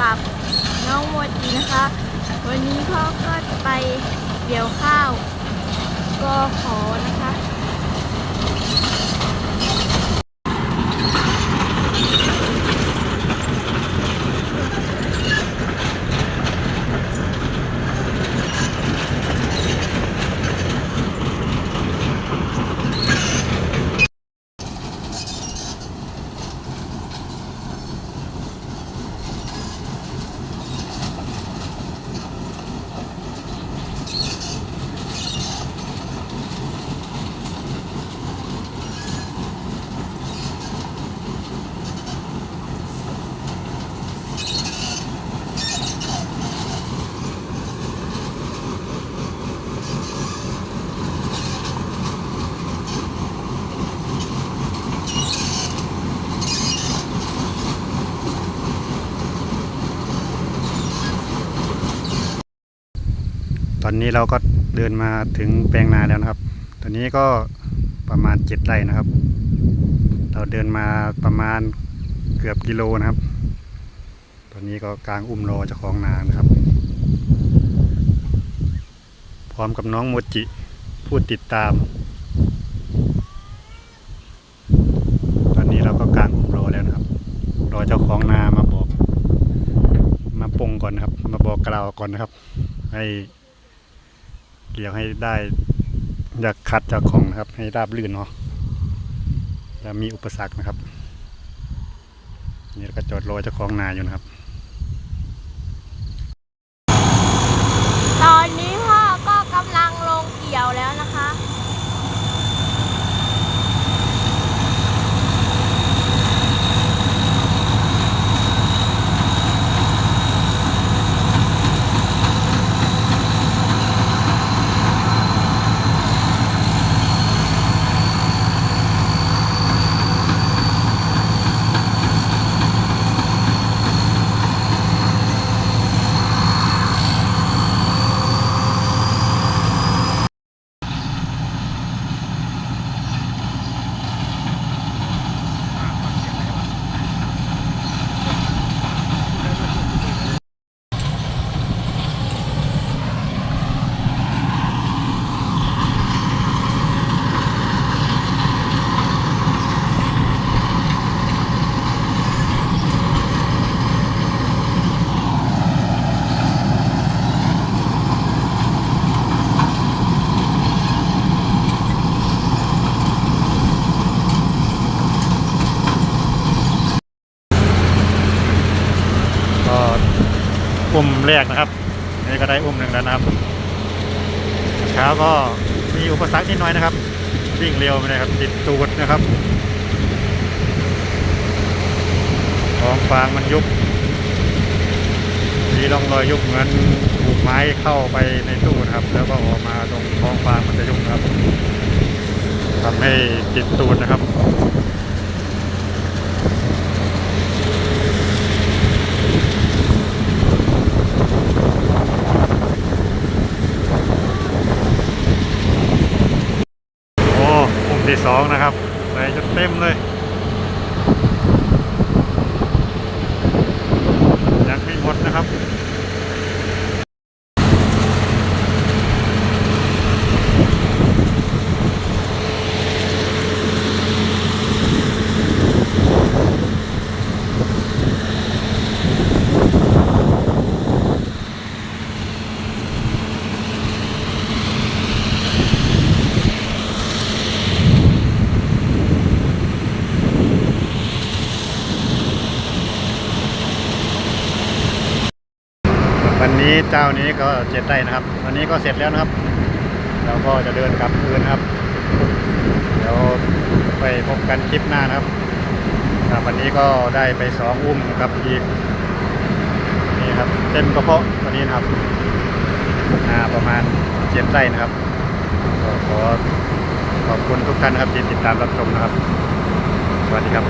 กับน้องโมจินะคะ วันนี้พ่อก็จะไปเกี่ยวข้าว ก็ขอนะคะ ต อนนี้เราก็เดินมาถึงแปลงนาแล้วนะครับ ตอนนี้ก็ประมาณเจ็ดไร่นะครับ เราเดินมาประมาณเกือบกิโลนะครับ ตอนนี้ก็กลางอุ้มรอเจ้าของนานะครับ พร้อมกับน้องโมจิผู้ติดตาม ตอนนี้เราก็กลางอุ้มรอแล้วนะครับ รอเจ้าของนามาบอก มาปงก่อนนะครับ มาบอกกล่าวก่อนนะครับ ให้ เกี่ยวให้ได้อยากคัดจากของนะครับ ให้ราบลื่นเนาะจะมีอุปสรรคนะครับ นี่เราก็จอดรอเจ้าของนาอยู่นะครับ ตอนนี้พ่อก็กำลังลงเกี่ยวแล้วนะคะ ก็ อุ้มแรกนะครับนี่ก็ได้อุ้มหนึ่งแล้วนะครับเช้าก็มีอุปสรรคนิดหน่อยนะครับ วิ่งเร็วไปเลยครับ ติดตูดนะครับท้องฟางมันยุบมีร่องรอยยุบเหมือนถูกไม้เข้าไปในตู้นะครับ แล้วก็ออกมาตรงท้องฟางมันจะยุบครับทำให้ติดตูดนะครับ 2 นะครับไปจนเต็มเลย นนี้เจ้านี้ก็เจ็ดไร่นะครับวันนี้ก็เสร็จแล้วนะครับ เราก็จะเดินกลับคืนะครับ เดี๋ยวไปพบกันคลิปหน้านะครับครับวันนี้ก็ได้ไปสองอุ้มกับอีกนี่ครับเต็มกระเพาะวันนี้นะครับประมาณเจ็ดไร่นะครับขอขอบคุณทุกท่านนะครับที่ติดตามรับชมนะครับ สวัสดีครับ